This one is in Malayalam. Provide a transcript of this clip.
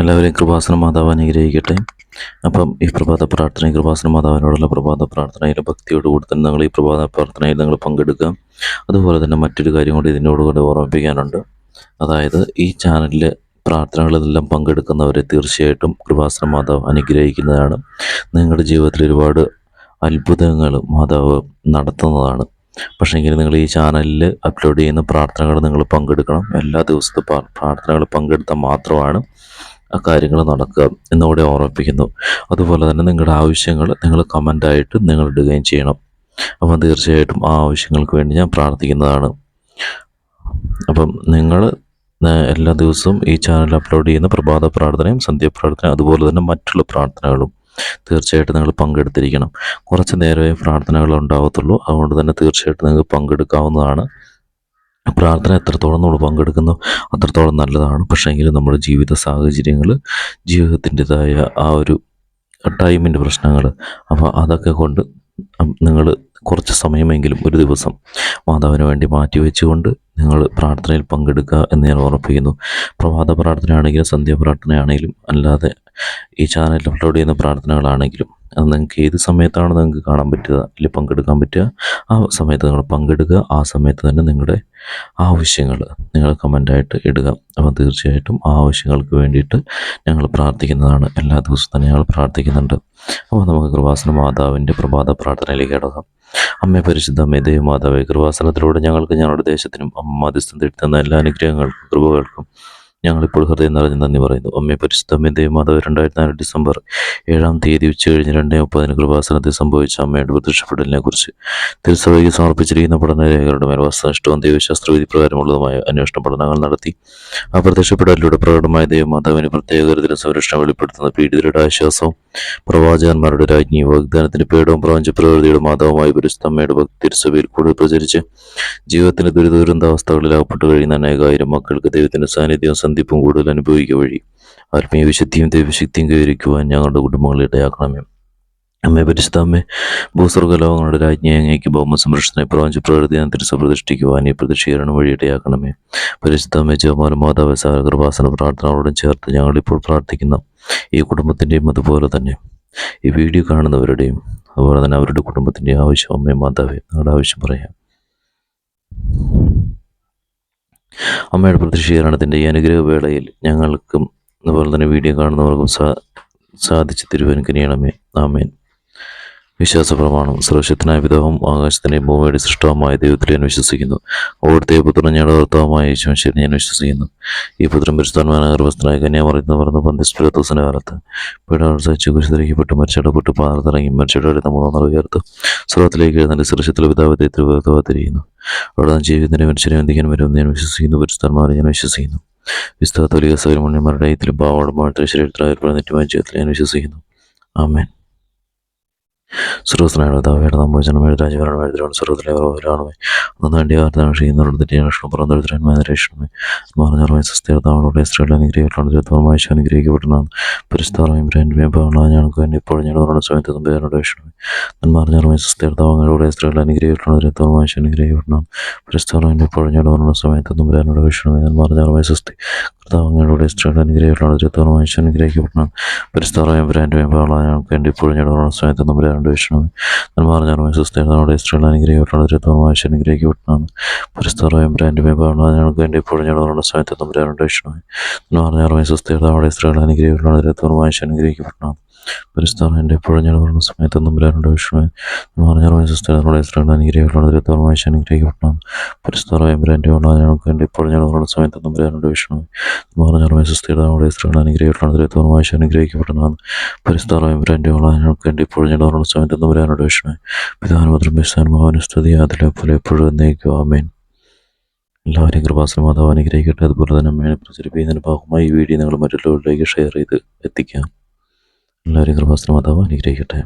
എല്ലാവരെയും കൃപാസന മാതാവ് അനുഗ്രഹിക്കട്ടെ. അപ്പം ഈ പ്രഭാത പ്രാർത്ഥന കൃപാസന മാതാവിനോടുള്ള പ്രഭാത പ്രാർത്ഥനയിൽ ഭക്തിയോടുകൂടി തന്നെ നിങ്ങൾ ഈ പ്രഭാത പ്രാർത്ഥനയിൽ നിങ്ങൾ പങ്കെടുക്കുക. അതുപോലെ തന്നെ മറ്റൊരു കാര്യം കൂടി ഇതിനോടുകൂടി ഓർമ്മിപ്പിക്കാനുണ്ട്. അതായത് ഈ ചാനലിൽ പ്രാർത്ഥനകളിലെല്ലാം പങ്കെടുക്കുന്നവരെ തീർച്ചയായിട്ടും കൃപാസന മാതാവ് അനുഗ്രഹിക്കുന്നതാണ്. നിങ്ങളുടെ ജീവിതത്തിൽ ഒരുപാട് അത്ഭുതങ്ങൾ മാതാവ് നടത്തുന്നതാണ്. പക്ഷേങ്കിൽ നിങ്ങൾ ഈ ചാനലിൽ അപ്ലോഡ് ചെയ്യുന്ന പ്രാർത്ഥനകൾ നിങ്ങൾ പങ്കെടുക്കണം. എല്ലാ ദിവസത്തെ പ്രാർത്ഥനകൾ പങ്കെടുത്താൽ മാത്രമാണ് ആ കാര്യങ്ങൾ നടക്കുക എന്നുകൂടെ ഓർമ്മിപ്പിക്കുന്നു. അതുപോലെ തന്നെ നിങ്ങളുടെ ആവശ്യങ്ങൾ നിങ്ങൾ കമന്റായിട്ട് നിങ്ങൾ ഇടുകയും ചെയ്യണം. അപ്പം തീർച്ചയായിട്ടും ആ ആവശ്യങ്ങൾക്ക് വേണ്ടി ഞാൻ പ്രാർത്ഥിക്കുന്നതാണ്. അപ്പം നിങ്ങൾ എല്ലാ ദിവസവും ഈ ചാനൽ അപ്ലോഡ് ചെയ്യുന്ന പ്രഭാത പ്രാർത്ഥനയും സന്ധ്യാപ്രാർത്ഥനയും അതുപോലെ തന്നെ മറ്റുള്ള പ്രാർത്ഥനകളും തീർച്ചയായിട്ടും നിങ്ങൾ പങ്കെടുത്തിരിക്കണം. കുറച്ച് നേരമേ പ്രാർത്ഥനകൾ ഉണ്ടാവത്തുള്ളൂ. അതുകൊണ്ട് തന്നെ തീർച്ചയായിട്ടും നിങ്ങൾക്ക് പങ്കെടുക്കാവുന്നതാണ്. പ്രാർത്ഥന എത്രത്തോളം നമ്മൾ പങ്കെടുക്കുന്നു അത്രത്തോളം നല്ലതാണ്. പക്ഷേങ്കിൽ നമ്മുടെ ജീവിത സാഹചര്യങ്ങൾ ജീവിതത്തിന്റെതായ ആ ഒരു ടൈമിന്റെ പ്രശ്നങ്ങൾ അപ്പോൾ അതൊക്കെ കൊണ്ട് നിങ്ങൾ കുറച്ച് സമയമെങ്കിലും ഒരു ദിവസം മാതാവിന് വേണ്ടി മാറ്റി വെച്ചുകൊണ്ട് നിങ്ങൾ പ്രാർത്ഥനയിൽ പങ്കെടുക്കുക എന്ന് ഞാൻ ഓർമ്മിപ്പിക്കുന്നു. പ്രഭാത പ്രാർത്ഥനയാണെങ്കിലും സന്ധ്യാപ്രാർത്ഥനയാണെങ്കിലും അല്ലാതെ ഈ ചാനലിൽ അപ്ലോഡ് ചെയ്യുന്ന പ്രാർത്ഥനകളാണെങ്കിലും അത് നിങ്ങൾക്ക് ഏത് സമയത്താണ് നിങ്ങൾക്ക് കാണാൻ പറ്റുക അല്ലെങ്കിൽ പങ്കെടുക്കാൻ പറ്റുക ആ സമയത്ത് നിങ്ങൾ പങ്കെടുക്കുക ആ സമയത്ത് തന്നെ നിങ്ങളുടെ ആവശ്യങ്ങൾ നിങ്ങൾ കമന്റായിട്ട് ഇടുക. അപ്പോൾ തീർച്ചയായിട്ടും ആ ആവശ്യങ്ങൾക്ക് വേണ്ടിയിട്ട് ഞങ്ങൾ പ്രാർത്ഥിക്കുന്നതാണ്. എല്ലാ ദിവസവും തന്നെ ഞങ്ങൾ പ്രാർത്ഥിക്കുന്നുണ്ട്. അപ്പോൾ നമുക്ക് കൃപാസന മാതാവിന്റെ പ്രഭാത പ്രാർത്ഥനയിലേക്ക് കിടക്കാം. അമ്മ പരിശുദ്ധ അമ്മേ ദേവമാതാവേ കൃപാസനത്തിലൂടെ ഞങ്ങൾക്ക് ഞങ്ങളുടെ ദേശത്തിനും അമ്മ മധ്യസ്ഥം തരുത്തുന്ന എല്ലാ അനുഗ്രഹങ്ങൾക്കും കൃപകൾക്കും ഞങ്ങളിപ്പോൾ ഹൃദയം നിറഞ്ഞ് നന്ദി പറയുന്നു. അമ്മേ പരിശുദ്ധ അമ്മേ ദേവമാതാവ് രണ്ടായിരത്തി നാല് ഡിസംബർ ഏഴാം തീയതി ഉച്ച കഴിഞ്ഞ് രണ്ടേ മുപ്പതിന് കൃപാസനത്തിൽ സംഭവിച്ച അമ്മയുടെ പ്രത്യക്ഷപ്പെടലിനെ കുറിച്ച് തിരുസഭയ്ക്ക് സമർപ്പിച്ചിരിക്കുന്ന പഠനരേഖകളുടെ മേൽ വസ്തുനിഷ്ഠവും ദൈവശാസ്ത്രവിധി പ്രകാരമുള്ളതുമായ അന്വേഷണ പഠനങ്ങൾ നടത്തി. ആ പ്രത്യക്ഷപ്പെടലിലൂടെ പ്രകടമായ ദേവമാതാവിന് പ്രത്യേക തരത്തിലെ സംരക്ഷണം വെളിപ്പെടുത്തുന്ന പീഡിതരുടെ ആശ്വാസവും പ്രവാചകന്മാരുടെ രാജ്ഞി വാഗ്ദാനത്തിന്റെ പേടവും പ്രപഞ്ച പ്രകൃതിയുടെ മാതാവുമായി പരിശുദ്ധമ്മയുടെ ഭക്തി തിരുസഭയിൽ കൂടുതൽ പ്രചരിച്ച് ജീവിതത്തിന്റെ ദുരിത ദുരന്താവസ്ഥകളിൽ അകപ്പെട്ടു കഴിയുന്ന അനേകായിരം മക്കൾക്ക് ദൈവത്തിന്റെ സാന്നിധ്യവും സന്ധിപ്പും കൂടുതൽ അനുഭവിക്കുക വഴി. ആത്മീയ വിശുദ്ധിയും ദൈവശക്തിയും കൈവരിക്കുവാൻ ഞങ്ങളുടെ കുടുംബങ്ങളെ ഇടയാക്കണമേ. അമ്മേ പരിശുദ്ധ ഭൂസ്വർഗലോകങ്ങളുടെ രാജ്ഞിയെ അങ്ങേക്ക് ഭൗമ സംരക്ഷണ പ്രപഞ്ച അന്തരിച്ച് പ്രതിഷ്ഠിക്കുവാൻ ഈ പ്രതിഷ്ഠീകരണം വഴി ഇടയാക്കണമേ. പരിശുദ്ധ അമ്മേ ജവമാന മാതാവ് സഹകൃപാസന പ്രാർത്ഥനകളോടും ചേർത്ത് ഞങ്ങളിപ്പോൾ പ്രാർത്ഥിക്കുന്ന ഈ കുടുംബത്തിന്റെയും അതുപോലെ തന്നെ ഈ വീഡിയോ കാണുന്നവരുടെയും അതുപോലെ തന്നെ അവരുടെ കുടുംബത്തിന്റെയും ആവശ്യം അമ്മേ മാതാവേ ഞങ്ങളുടെ ആവശ്യം പറയാം. അമ്മയുടെ പ്രതിഷേധത്തിന്റെ ഈ അനുഗ്രഹവേളയിൽ ഞങ്ങൾക്കും അതുപോലെ തന്നെ വീഡിയോ കാണുന്നവർക്കും സാധിച്ചു തരുവാൻ കനിയണമേ ആമേൻ. വിശ്വാസ പ്രമാണം സുരക്ഷിതനായ പിതാവും ആകാശത്തിന്റെയും ഭൂമിയുടെ സൃഷ്ടവുമായ ദൈവത്തിൽ ഞാൻ വിശ്വസിക്കുന്നു. അവിടുത്തെ പുത്രൻ ഞങ്ങളുടെ ഭർത്താവുമായ യേശുശരി ഞാൻ വിശ്വസിക്കുന്നു. ഈ പുത്രൻ പരിശുദ്ധമായ ഗർഭസ്ഥനായ കന്യാമറിയുന്ന പറഞ്ഞ പന്തിസ്പിരത്തോസിന്റെ കാലത്ത് പീഡകൾ സഹിച്ച് കുരിശിധരിക്കപ്പെട്ട് മരിച്ചടപ്പെട്ട് പാർത്തിറങ്ങി മരിച്ചയുടെ മൂന്നാം ഉയർത്ത് സ്രോത്തിലേക്ക് എഴുന്നേറ്റ് സുരക്ഷിതത്തിൽ പിതാവത്തെ തിരുവകത്തിരിക്കുന്നു അവിടെ ജീവിതത്തിന്റെ മനുഷ്യനെ എന്തിക്കാൻ വരുമെന്ന് ഞാൻ വിശ്വസിക്കുന്നു പരിശുദ്ധന്മാരെ ഞാൻ വിശ്വസിക്കുന്നു. വിസ്തവ തൊലിക സൗരമണ്യന്മാരുടെ ഇതിലും പാവടമായിട്ട് ശരീരത്തിൽ നിത്യമായ ജീവിതത്തിൽ ഞാൻ വിശ്വസിക്കുന്നു. ആമേൻ. സർവസ്നായുടെ ദാവയുടെ നമ്പോചനമായ രാജഭരണമായ തിരുവനന്തപുരം സർവത്തിലെ ഓരോരാണമേ അന്ന് വേണ്ടി ആർദ്ദാണ് ചെയ്യുന്നവരുടെ തെറ്റിയാക്ഷണം പുറന്തെടുത്തിരന്മായ രക്ഷണമേ മാറഞ്ഞാറുമായ സസ്തീർത്താവളുടെ സ്ത്രീകൾ അനുഗ്രഹിക്കണം ദൈവമായ അനുഗ്രഹിക്കപ്പെടുന്നതാണ് പരിസ്ഥാറയും ബ്രാൻഡ്മേ ഭാവന ഞങ്ങൾക്ക് വേണ്ടി ഇപ്പോൾ ഞങ്ങളുടെ സമയത്ത് തമ്പേരുടെ രക്ഷണമേ നന്മാറിഞ്ഞാറുമായ സസ്തീർത്താവങ്ങളുടെ സ്ത്രീകൾ അനുഗ്രഹിക്കണം ദൈവമായ അനുഗ്രഹിക്കപ്പെടണം പരിസ്ഥാറയും ഇപ്പോൾ കർത്താവങ്ങളുടെ അനുഗ്രഹമുള്ള അനുഗ്രഹിക്കണം മനുഷ്യൻ അനുഗ്രഹിക്കപ്പെടണം. പരിസ്ഥാറയും ബ്രാൻഡ് ഭാവന ഞങ്ങൾക്ക് വേണ്ടി ഇപ്പോഴും ഞങ്ങളുടെ സമയത്ത് തമ്പേരുടെ രക്ഷണമേ സുസ്ഥിരതയുടെ സസ്തീർത്താവളുടെ അനുഗ്രഹമുള്ള അനുഗ്രഹിക്കണം മനുഷ്യൻ അനുഗ്രഹിക്കപ്പെടണം. പരിസ്ഥാറയും ബ്രാൻഡ് ഭാവന ഞങ്ങൾക്ക് വേണ്ടി ഇപ്പോഴും ഞങ്ങളുടെ സമയത്ത് തമ്പേരുടെ രക്ഷണമേ സുസ്ഥിരതയുടെ സ്ത്രീകളുടെ അനുഗ്രഹമുള്ള അനുഗ്രഹിക്കണം മനുഷ്യൻ അനുഗ്രഹിക്കപ്പെടണം. പരിസ്ഥാനം എപ്പോഴും ഞാൻ പറഞ്ഞ സമയത്ത് നമ്പരാനുണ്ട് വിഷ്ണു പറഞ്ഞാൽ സിസ്റ്ററുടെ സ്ത്രീകൾ അനുഗ്രഹിക്കണം ദൈവമായ അനുഗ്രഹിക്കപ്പെടണം. പരിസ്ഥാനം ബ്രാൻഡ് ഉള്ള ഞങ്ങൾക്ക് വേണ്ടി എപ്പോഴും ഞാൻ പറഞ്ഞ സമയത്ത് നമ്പരാനുണ്ട് വിഷ്ണു പറഞ്ഞാൽ സിസ്റ്ററുടെ സ്ത്രീകൾ അനുഗ്രഹിക്കണം ദൈവമായ അനുഗ്രഹിക്കപ്പെടണം. പരിസ്ഥാനം ബ്രാൻഡ് ഉള്ള ഞങ്ങൾക്ക് വേണ്ടി എപ്പോഴും ഞാൻ പറഞ്ഞ സമയത്ത് നമ്പരാനുണ്ട് വിഷ്ണു പിതാനുപത്രം വിശ്വാൻ സ്തുതി. അതിലെ പോലെ എപ്പോഴും എന്നേക്കും. ആമേൻ. എല്ലാവരെയും കൃപാസന മാതാവ് അനുഗ്രഹിക്കട്ടെ. അതുപോലെ തന്നെ അമ്മേനെ പ്രചരിപ്പിക്കുന്നതിന് ഭാഗമായി ഈ വീഡിയോ നിങ്ങൾ മറ്റുള്ളവരിലേക്ക് ഷെയർ ചെയ്ത് എത്തിക്കാം. എല്ലാവരെയും കൃപാസന മാതാവ് അനുഗ്രഹിക്കട്ടെ.